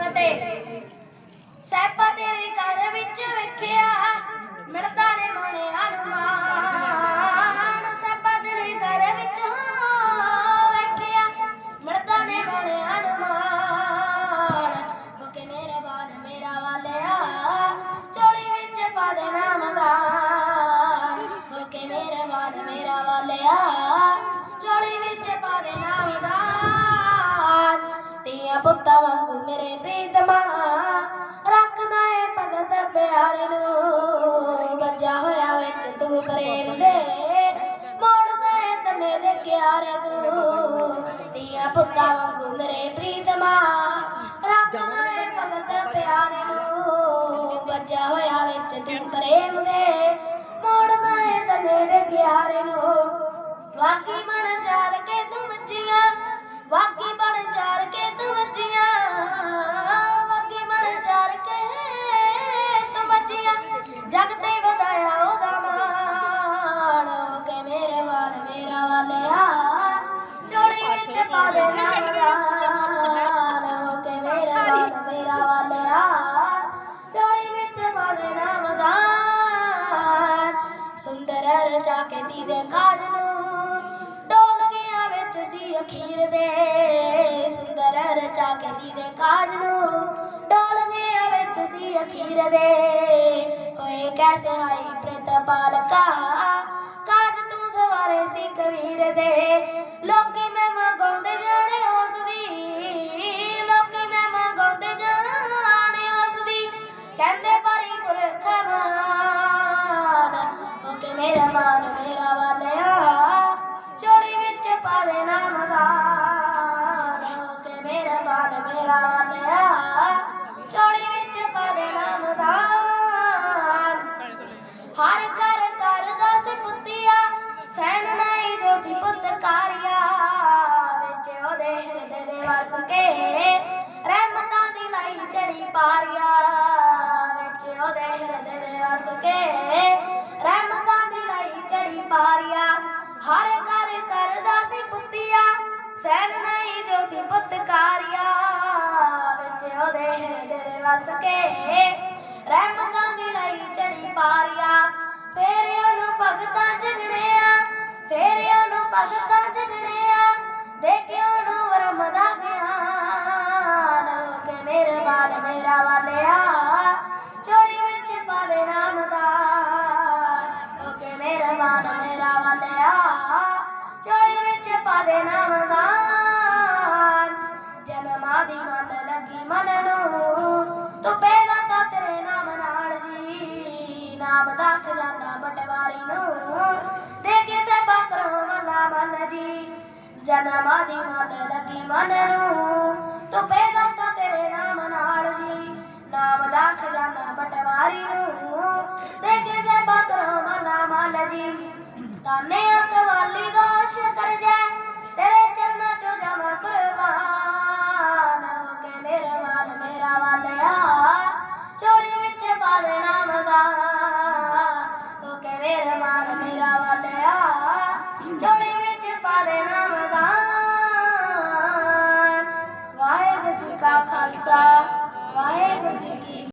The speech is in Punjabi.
ਫਤਿਹ। ਸਹਿਬਾ ਤੇਰੇ ਘਰ ਵਿੱਚ ਵੇਖਿਆ ਮਿਲਦਾ ਨੇ ਮੋਣੇ। ਹਨੂਮਾਨ ਮੇਰੇ ਪ੍ਰੀਤਮਾ ਰੱਖਦਾ ਏ ਭਗਤ ਪਿਆਰ ਨੂੰ। ਵੱਜਾ ਹੋਇਆ ਵਿੱਚ ਤੂੰ ਪ੍ਰੇਮ ਦੇ। ਮੋੜਦਾ ਏ ਤਨੇ ਦੇ ਕਿਆਰੇ ਤੂੰ ਤੀਆਂ ਪੁੱਤਾਂ ਵਾਂਗੂ ਮੇਰੇ ਪ੍ਰੀਤਮਾ ਰੱਖਦਾ ਏ ਭਗਤ ਪਿਆਰ ਨੂੰ। ਵੱਜਾ ਹੋਇਆ ਵਿੱਚ ਤੂੰ ਪ੍ਰੇਮ ਦੇ। ਮੋੜਦਾ ਏ ਤਨੇ ਦੇ ਕਿਆਰੇ ਨੂੰ। ਵਾਕੀ ਮਨ ਚਾਰ ਕੇ ਤੂੰ ਮੱਚੀਆਂ ਸੁੰਦਰ ਰਚਾ ਕੇ ਦੀ ਦੇ ਕਾਜ ਨੂੰ ਡੋਲ ਗਿਆ ਵਿੱਚ ਸੀ ਅਖੀਰ ਦੇ ਸੁੰਦਰ ਰਚਾ ਕੇ ਦੀ ਦੇ ਕਾਜ ਨੂੰ ਡੋਲ ਗਿਆ ਵਿੱਚ ਸੀ ਅਖੀਰ ਦੇ ਹੋਏ ਕੈਸੇ ਆਈ ਪ੍ਰਿਤ ਬਾਲਕਾ ਕਾਜ ਤੂੰ ਸਵਾਰੇ ਸੀ ਕਬੀਰ ਦੇ ਕੇ ਰਹਿਮਤਾਂ ਦੀ ਲਾਈ ਚੜੀ ਪਾਰਿਆ ਵਿੱਚ ਉਹਦੇ ਹਿਰਦੇ ਦੇ ਵਸ ਕੇ। ਰਹਿਮਤਾਂ ਦੀ ਲਾਈ ਚੜੀ ਪਾਰਿਆ, ਹਰ ਘਰ ਕਰਦਾ ਸੀ ਪੁੱਤਿਆ ਸੈਨ ਨਹੀਂ ਜੋ ਸੀ ਪੁੱਤਕਾਰਿਆ ਵਿੱਚ ਉਹਦੇ ਹਿਰਦੇ ਦੇ ਵਸ ਕੇ। ਰਹਿਮਤਾਂ ਦੀ ਲਈ ਚੜੀ ਪਾਰਿਆ ਫੇਰਿਆਂ ਨੂੰ ਭਗਤਾਂ ਜਗਣਿਆ ਫੇਰਿਆਂ ਨੂੰ ਭਗਤਾਂ ਜਗਣਿਆ ਦੇਖਿਓ ਨੂੰ ਵਰਮਦਾ ਗਿਆਨ ਹੋ ਮੇਰੇ ਬਾਲ ਮੇਰਾ ਵਾਲਿਆ ਚੋੜੀ ਵਿੱਚ ਪਾ ਦੇ ਨਾਮ ਦਾਨ ਹੋ ਕੇ ਮੇਰੇ ਬਾਲ ਮੇਰਾ ਵਾਲਿਆ ਚੋੜੀ ਵਿੱਚ ਪਾ ਦੇ ਨਾਮ ਦਾਨ ਜਨਮਾਂ ਦੀ ਮਨ ਲੱਗੀ ਮਨ ਨੂੰ ਤੂੰ ਪੈਦਾ ਤਾਂ ਤੇਰੇ ਨਾਮ ਨਾਲ ਜੀ। ਨਾਮ ਦਾ ਖਜ਼ਾਨਾ ਬਟਵਾਰੀ ਨੂੰ, ਦੇ ਕਿਸੇ ਸਭਾ ਕਰੋ ਮੱਲਾ ਮੱਲ ਜੀ। ਜਨਮਾਂ ਦੀ ਮਨ ਲੱਗੀ ਮਨ ਨੂੰ ਤੂੰ ਪੈਦਾ ਤਾਂ ਤੇਰੇ ਨਾਮ ਨਾਲ ਜੀ ਨਾਮ ਦਾ ਖਜ਼ਾਨਾ ਪਟਵਾਰੀ ਨੂੰ ਦੇ ਕਿਸੇ ਸਭਾ ਕਰੋ ਮੱਲਾ ਮੱਲ ਜੀ। ਤਾਨੇ ਅਕਵਾਲੀ ਦਾ ਸ਼ਕਰ ਜੈ वाहेगुरु जी की